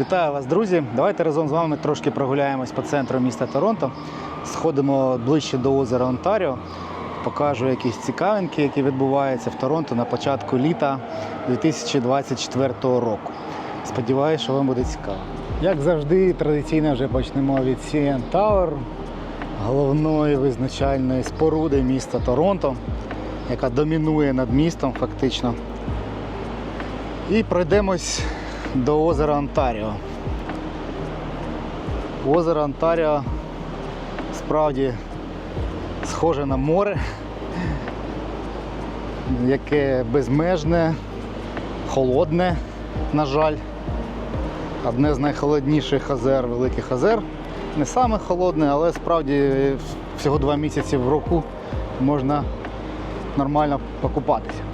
Вітаю вас, друзі! Давайте разом з вами трошки прогуляємось по центру міста Торонто. Сходимо ближче до озера Онтаріо. Покажу якісь цікавинки, які відбуваються в Торонто на початку літа 2024 року. Сподіваюся, що вам буде цікаво. Як завжди, традиційно вже почнемо від CN Tower, головної визначальної споруди міста Торонто, яка домінує над містом фактично. І пройдемось до озера Онтаріо. Озеро Онтаріо справді схоже на море, яке безмежне, холодне, на жаль. Одне з найхолодніших озер, великих озер. Не саме холодне, але справді всього два місяці в року можна нормально покупатися.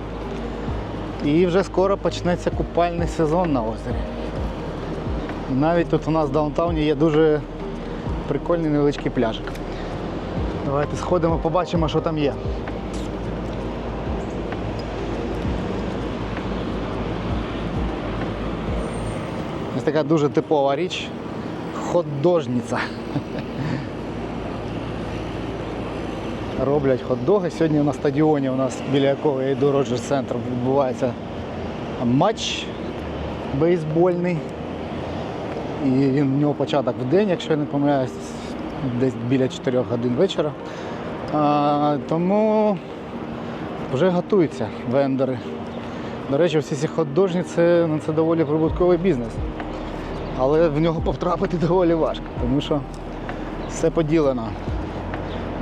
І вже скоро почнеться купальний сезон на озері. Навіть тут у нас в даунтауні є дуже прикольний невеличкий пляжик. Давайте сходимо, побачимо, що там є. Ось така дуже типова річ. Хот-дожниця. Роблять хот-доги. Сьогодні на стадіоні у нас, біля якого я йду Роджер Центр, відбувається матч бейсбольний. І він в нього початок в день, якщо я не помиляюсь, десь біля 4 годин вечора. А, тому вже готуються вендори. До речі, всі ці хот-дожні це, ну, це доволі прибутковий бізнес. Але в нього потрапити доволі важко, тому що все поділено.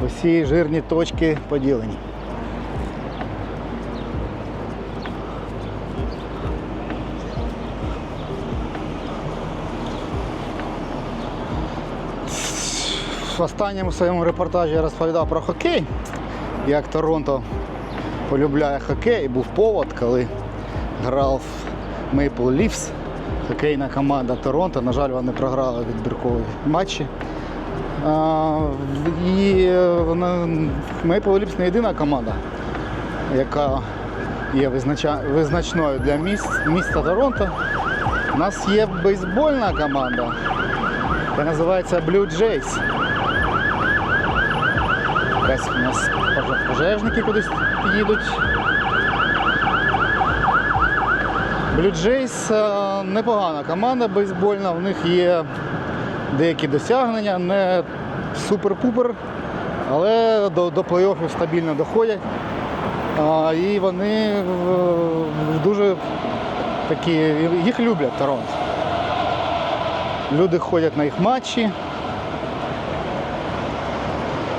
Усі жирні точки поділені. В останньому своєму репортажі я розповідав про хокей, як Торонто полюбляє хокей. Був повод, коли грав Maple Leafs, хокейна команда Торонто. На жаль, вони програли відбіркові матчі. І Leafs не єдина команда, яка є визначною для міст, міста Торонто. У нас є бейсбольна команда, яка називається Blue Jays. Якась у нас пожежники кудись їдуть. Blue Jays е, непогана команда бейсбольна, в них є деякі досягнення, не супер-пупер, але до, до плей-оффів стабільно доходять. А, і вони е, дуже такі, їх люблять Торонто. Люди ходять на їх матчі.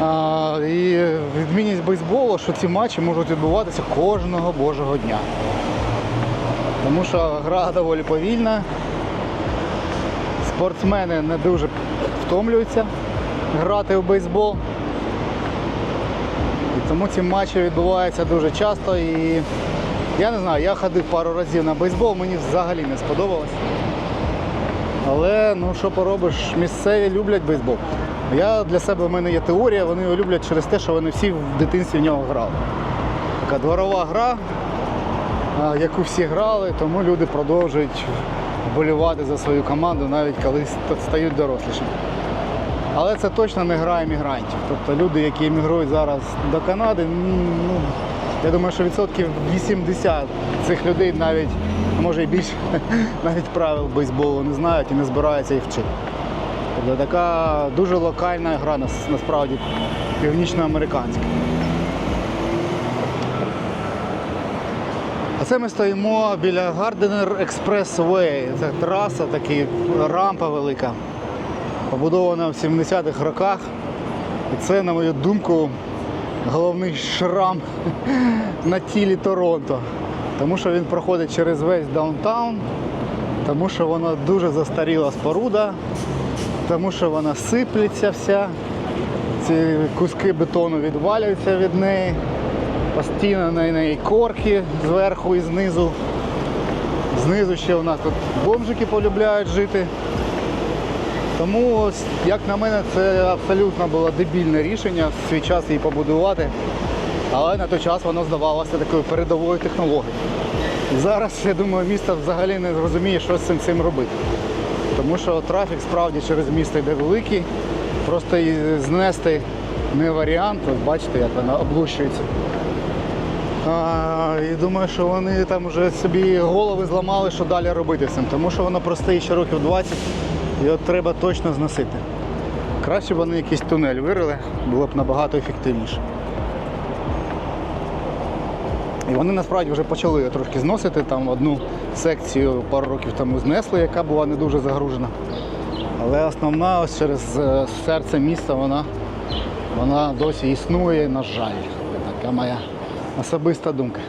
А, і відмінність бейсболу, що ці матчі можуть відбуватися кожного божого дня. Тому що гра доволі повільна. Спортсмени не дуже втомлюються грати в бейсбол. І тому ці матчі відбуваються дуже часто. І я не знаю, я ходив пару разів на бейсбол, мені взагалі не сподобалось. Але ну що поробиш, місцеві люблять бейсбол. Я для себе в мене є теорія, вони його люблять через те, що вони всі в дитинстві в нього грали. Така дворова гра, яку всі грали, тому люди продовжують вболівати за свою команду, навіть коли стають дорослішими. Але це точно не гра емігрантів. Тобто люди, які емігрують зараз до Канади, ну, я думаю, що відсотків 80 цих людей навіть, може і більше, навіть правил бейсболу не знають і не збираються їх вчити. Тобто така дуже локальна гра насправді північноамериканська. Це ми стоїмо біля Gardiner Expressway. Це траса, така рампа велика, побудована в 70-х роках. І це, на мою думку, головний шрам на тілі Торонто. Тому що він проходить через весь даунтаун, тому що вона дуже застаріла споруда, тому що вона сиплеться вся, ці куски бетону відвалюються від неї, постійно на неї корки зверху і знизу. Знизу ще у нас тут бомжики полюбляють жити. Тому, ось, як на мене, це абсолютно було дебільне рішення в свій час її побудувати. Але на той час воно здавалося такою передовою технологією. Зараз, я думаю, місто взагалі не зрозуміє, що з цим цим робити. Тому що трафік справді через місто йде великий. Просто знести не варіант. От бачите, як вона облущується. А, і думаю, що вони там вже собі голови зламали, що далі робити з цим. Тому що воно простоїть ще років 20 і треба точно зносити. Краще б вони якийсь тунель вирили, було б набагато ефективніше. І вони насправді вже почали трошки зносити. Там одну секцію пару років тому знесли, яка була не дуже загружена. Але основна ось через е, серце міста вона, вона досі існує, на жаль. Така моя особиста думка.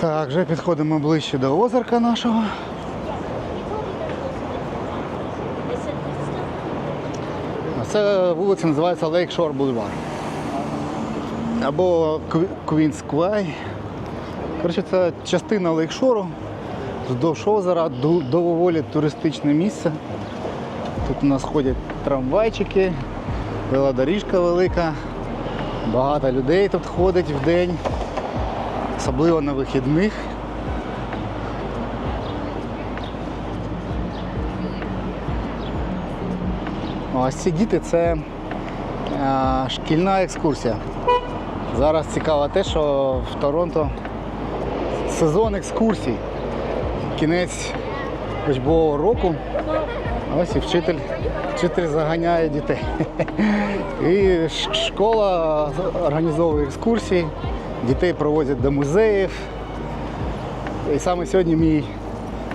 Так, вже підходимо ближче до озерка нашого. Це вулиця називається Lake Shore Boulevard. Або Queen's Quay. Коротше, це частина лейкшору вздовж озера, доволі туристичне місце. Тут у нас ходять трамвайчики, велодоріжка велика, багато людей тут ходить в день, особливо на вихідних. Ось ці діти це е, шкільна екскурсія. Зараз цікаво те, що в Торонто сезон екскурсій. Кінець учбового року. Ось і вчитель, вчитель заганяє дітей. І школа організовує екскурсії, дітей проводять до музеїв. І саме сьогодні мій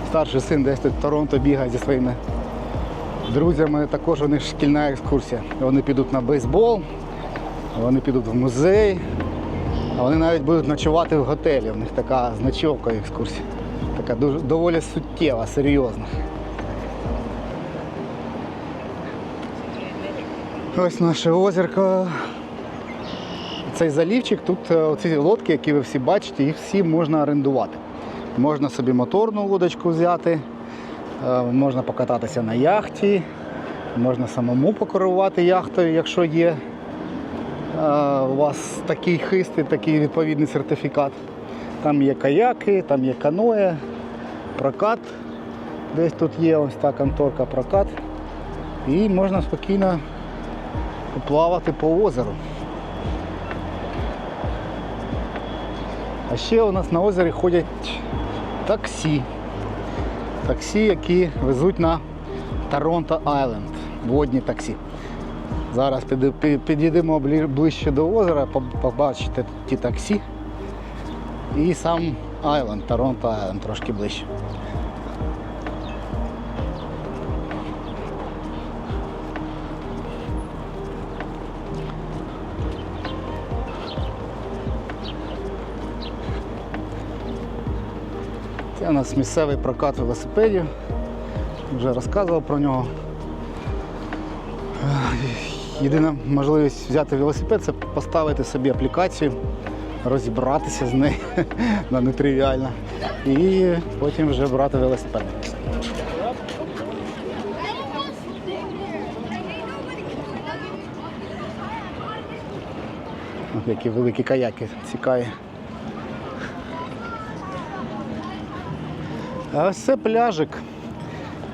старший син десь тут в Торонто бігає зі своїми друзями. Також у них шкільна екскурсія. Вони підуть на бейсбол, вони підуть в музей, вони навіть будуть ночувати в готелі. У них така значовка екскурсія. Така дуже доволі суттєва, серйозна. Ось наше озерко. Цей залівчик, тут е, оці лодки, які ви всі бачите, їх всі можна орендувати. Можна собі моторну лодочку взяти, е, можна покататися на яхті, можна самому покерувати яхтою, якщо є е, у вас такий хист і такий відповідний сертифікат. Там є каяки, там є каноє, прокат. Десь тут є ось та конторка прокат. І можна спокійно поплавати по озеру. А ще у нас на озері ходять таксі. Таксі, які везуть на Торонто Айленд. Водні таксі. Зараз піди- пі- підійдемо ближче до озера, побачите ті таксі. І сам Айленд, Торонто Айленд трошки ближче. Це у нас місцевий прокат велосипедів. Вже розказував про нього. Єдина можливість взяти велосипед це поставити собі аплікацію, розібратися з нею, вона нетривіальна, і потім вже брати велосипед. Які великі каяки цікаві. А ось це пляжик.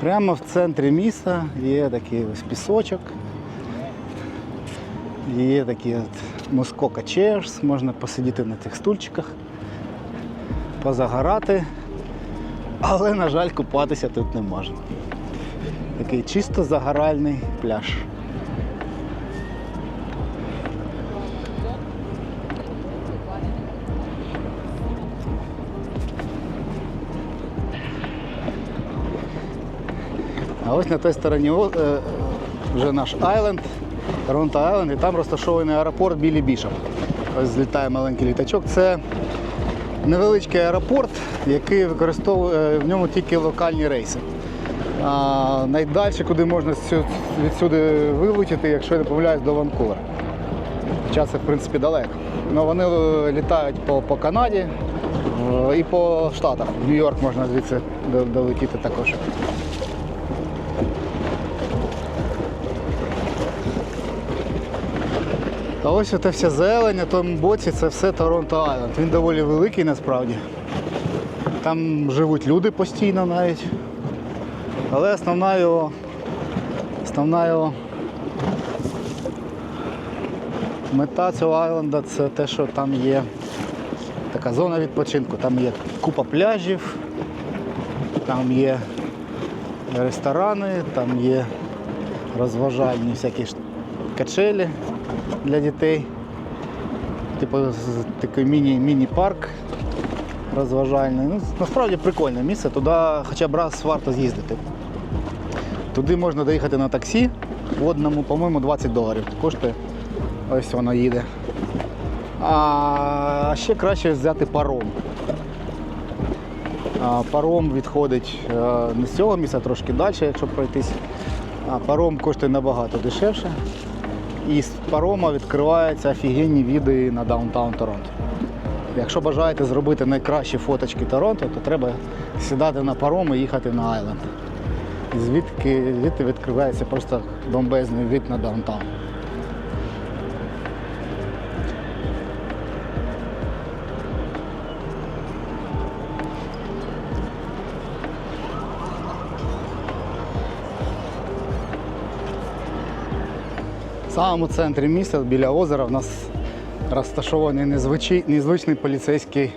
Прямо в центрі міста є такий ось пісочок. Є такі от Muskoka chairs, можна посидіти на цих стульчиках, позагорати, але, на жаль, купатися тут не можна. Такий чисто загоральний пляж. А ось на той стороні е, вже наш Айленд, Торонто Айленд, і там розташований аеропорт Білі Бішоп. Ось злітає маленький літачок. Це невеличкий аеропорт, який використовує в ньому тільки локальні рейси. А найдальше, куди можна відсюди вилетіти, якщо я не помиляюсь, до Ванкувера. Це, в принципі, далеко. Ну, вони е, літають по, по Канаді е, і по Штатах. В Нью-Йорк можна звідси долетіти також. А ось ота вся зелень на тому боці це все Торонто Айленд. Він доволі великий насправді. Там живуть люди постійно навіть. Але основна його, основна його мета цього айленда це те, що там є така зона відпочинку. Там є купа пляжів, там є ресторани, там є розважальні всякі качелі для дітей. Типу такий міні, міні-парк розважальний. Ну, насправді прикольне місце, туди хоча б раз варто з'їздити. Туди можна доїхати на таксі в одному, по-моєму, 20 доларів. Коштує. Ось воно їде. А ще краще взяти паром. Паром відходить е, не з цього місця, трошки далі, якщо пройтись. А паром коштує набагато дешевше. І з парома відкриваються офігенні віди на даунтаун Торонто. Якщо бажаєте зробити найкращі фоточки Торонто, то треба сідати на паром і їхати на Айленд. Звідки відкривається просто бомбезний вид на даунтаун. Самому центрі міста, біля озера, в нас розташований незвичай- незвичний поліцейський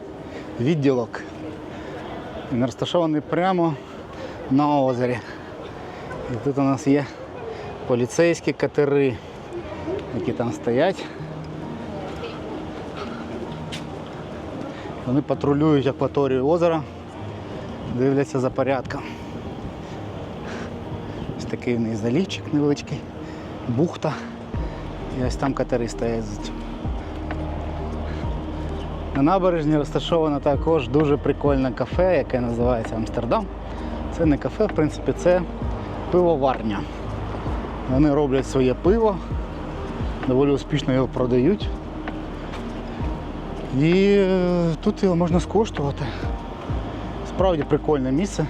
відділок. Він розташований прямо на озері. І тут у нас є поліцейські катери, які там стоять. Вони патрулюють акваторію озера, дивляться за порядком. Ось такий в них залівчик невеличкий, бухта. І ось там катери стоять. На набережні розташовано також дуже прикольне кафе, яке називається Амстердам. Це не кафе, в принципі, це пивоварня. Вони роблять своє пиво, доволі успішно його продають. І е, тут його можна скуштувати. Справді прикольне місце.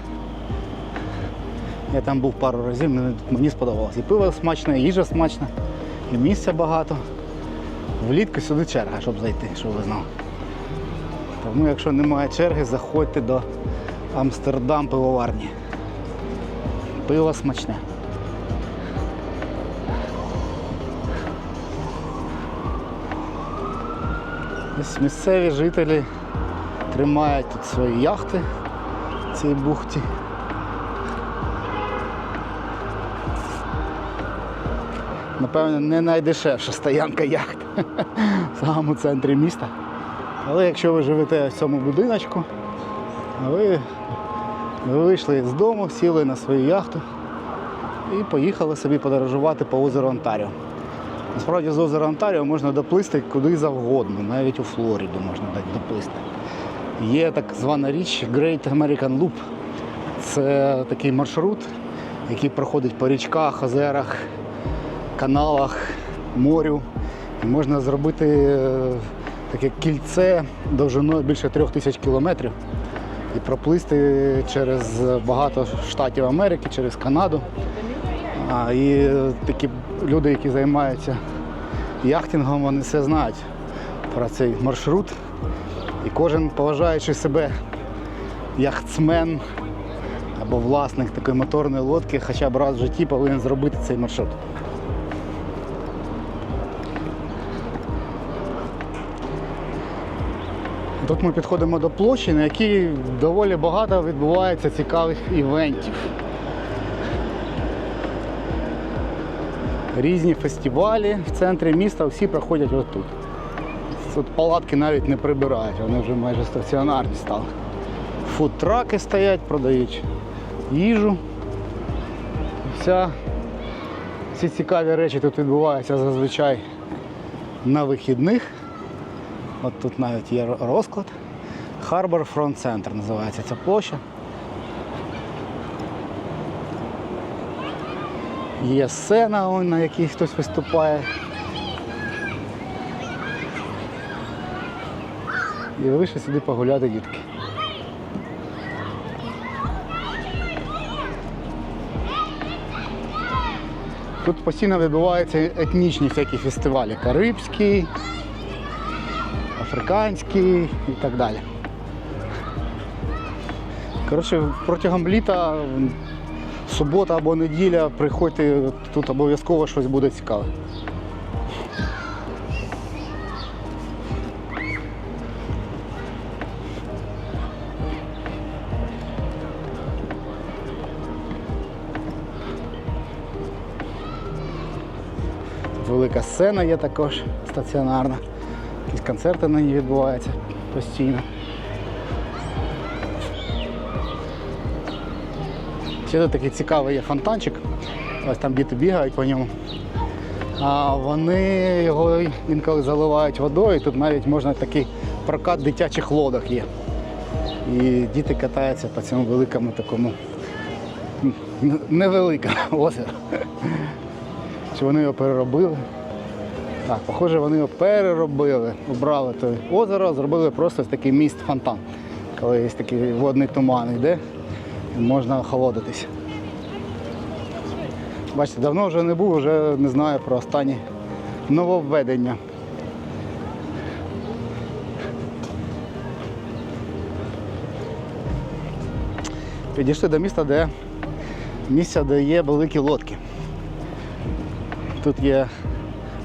Я там був пару разів, мені сподобалось. І пиво смачне, і їжа смачна, і місця багато. Влітку сюди черга, щоб зайти, щоб ви знали. Тому якщо немає черги, заходьте до Амстердам пивоварні. Пиво смачне. Ось місцеві жителі тримають тут свої яхти в цій бухті. Напевно, не найдешевша стоянка яхт в самому центрі міста. Але якщо ви живете в цьому будиночку, ви вийшли з дому, сіли на свою яхту і поїхали собі подорожувати по озеру Онтаріо. Насправді з озера Онтаріо можна доплисти куди завгодно, навіть у Флориду можна доплисти. Є так звана річ Great American Loop. Це такий маршрут, який проходить по річках, озерах, каналах, морю. І можна зробити е, таке кільце довжиною більше трьох тисяч кілометрів і проплисти через багато штатів Америки, через Канаду. А, і е, такі люди, які займаються яхтингом, вони все знають про цей маршрут. І кожен, поважаючи себе яхтсмен або власник такої моторної лодки, хоча б раз в житті повинен зробити цей маршрут. Тут ми підходимо до площі, на якій доволі багато відбувається цікавих івентів. Різні фестивалі в центрі міста всі проходять отут. Тут палатки навіть не прибирають, вони вже майже стаціонарні стали. Фудтраки стоять, продають їжу. Вся, всі цікаві речі тут відбуваються зазвичай на вихідних. От тут навіть є розклад. Harbor Front Center називається ця площа. Є сцена, на якій хтось виступає. І вийшли сюди погуляти дітки. Тут постійно відбуваються етнічні всякі фестивалі. Карибський, африканський і так далі. Коротше, протягом літа субота або неділя, приходьте, тут обов'язково щось буде цікаве. Велика сцена є також стаціонарна. Якісь концерти на ній відбуваються постійно. Ще тут такий цікавий є фонтанчик. Ось там діти бігають по ньому. А вони його інколи заливають водою, тут навіть можна такий прокат дитячих лодок є. І діти катаються по цьому великому такому невеликому озеру. Чи вони його переробили? Так, похоже, вони його переробили. Убрали те озеро, зробили просто такий міст фонтан. Коли є такий водний туман йде, і можна охолодитись. Бачите, давно вже не був, вже не знаю про останні нововведення. Підійшли до міста, де місця, де є великі лодки. Тут є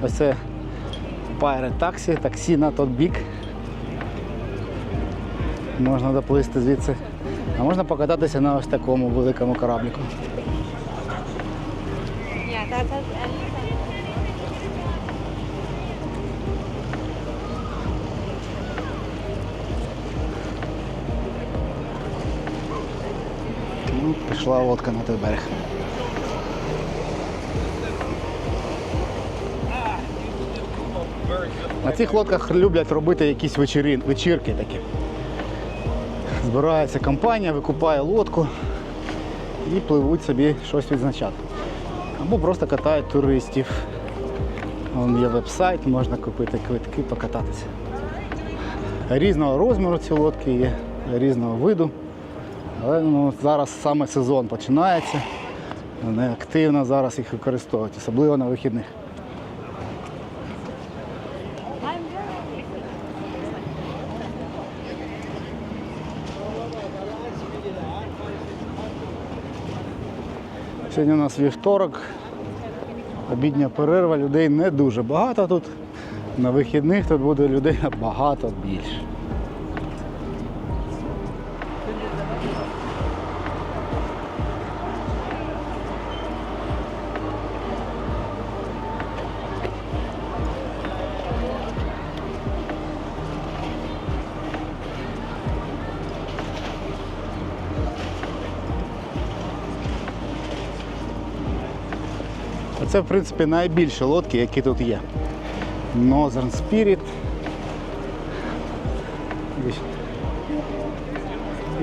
ось це Pirate таксі, таксі на той бік. Можна доплисти звідси. А можна покататися на ось такому великому корабліку. Ну, пішла лодка на той берег. На цих лодках люблять робити якісь вечері, вечірки такі. Збирається компанія, викупає лодку і пливуть собі щось відзначати. Або просто катають туристів. Вон є веб-сайт, можна купити квитки, покататися. Різного розміру ці лодки є, різного виду. Але ну, зараз саме сезон починається. Вони активно зараз їх використовують, особливо на вихідних. Сьогодні у нас вівторок, обідня перерва, людей не дуже багато тут. На вихідних тут буде людей набагато більше. Це, в принципі, найбільші лодки, які тут є. Northern Spirit.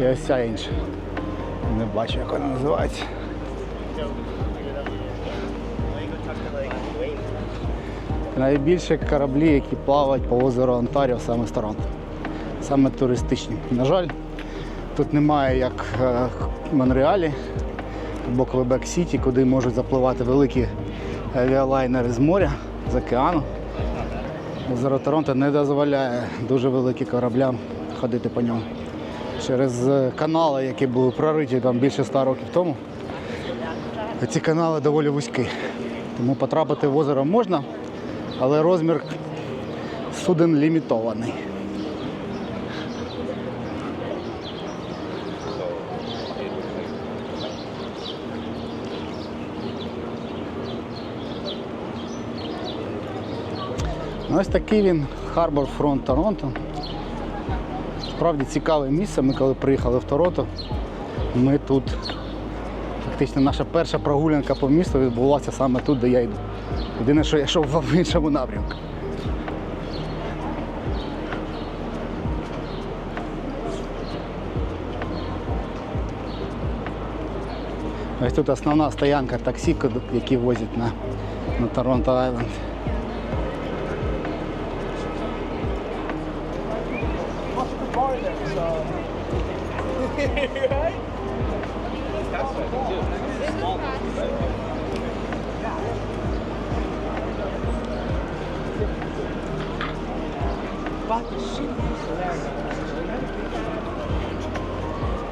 І ось ця інша. Не бачу, як вона називається. Найбільші кораблі, які плавають по озеру Онтаріо саме з Торонто. Саме туристичні. На жаль, тут немає як е, в Монреалі або Квебек Сіті, куди можуть запливати великі авіалайнери з моря, з океану. Озеро Торонто не дозволяє дуже великим кораблям ходити по ньому. Через е, канали, які були прориті там більше 100 років тому, ці канали доволі вузькі. Тому потрапити в озеро можна, але розмір суден лімітований. Ось такий він Harbor Front Торонто. Справді цікаве місце. Ми коли приїхали в Торонто, ми тут фактично наша перша прогулянка по місту відбулася саме тут, де я йду. Єдине, що я йшов в іншому напрямку. Ось тут основна стоянка таксі, які возять на, на Торонто Айленд.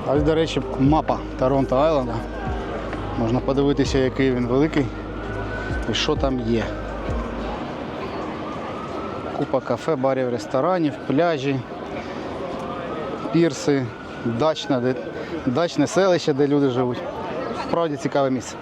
А до речі, мапа Торонто Айленда. Можна подивитися, який він великий і що там є. Купа кафе, барів, ресторанів, пляжі, пірси, дачна, де, дачне селище, де люди живуть. Справді цікаве місце.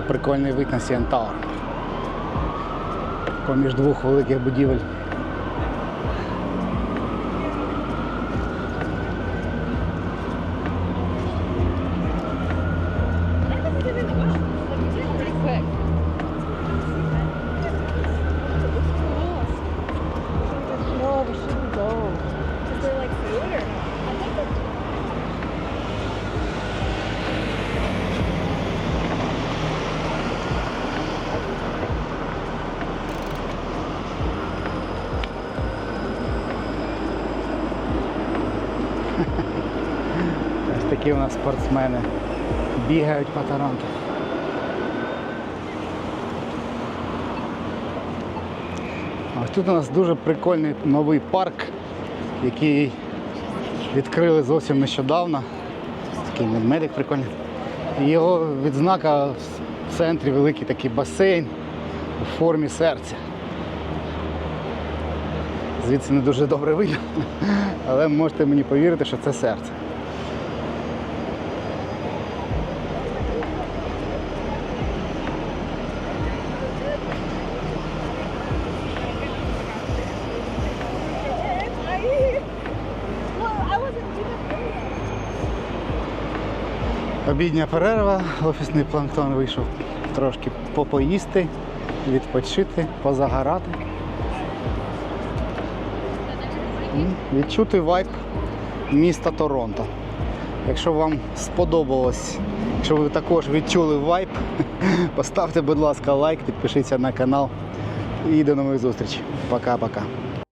Прикольний вид на CN Поміж двох великих будівель. Ось такі у нас спортсмени бігають по Торонто. А тут у нас дуже прикольний новий парк, який відкрили зовсім нещодавно. Такий медик прикольний. Його відзнака в центрі великий такий басейн у формі серця. Звідси не дуже добре видно, але можете мені повірити, що це серце. Обідня перерва, офісний планктон вийшов трошки попоїсти, відпочити, позагорати. Відчути вайб міста Торонто. Якщо вам сподобалось, якщо ви також відчули вайб, поставте, будь ласка, лайк, підпишіться на канал і до нових зустрічей. Пока-пока.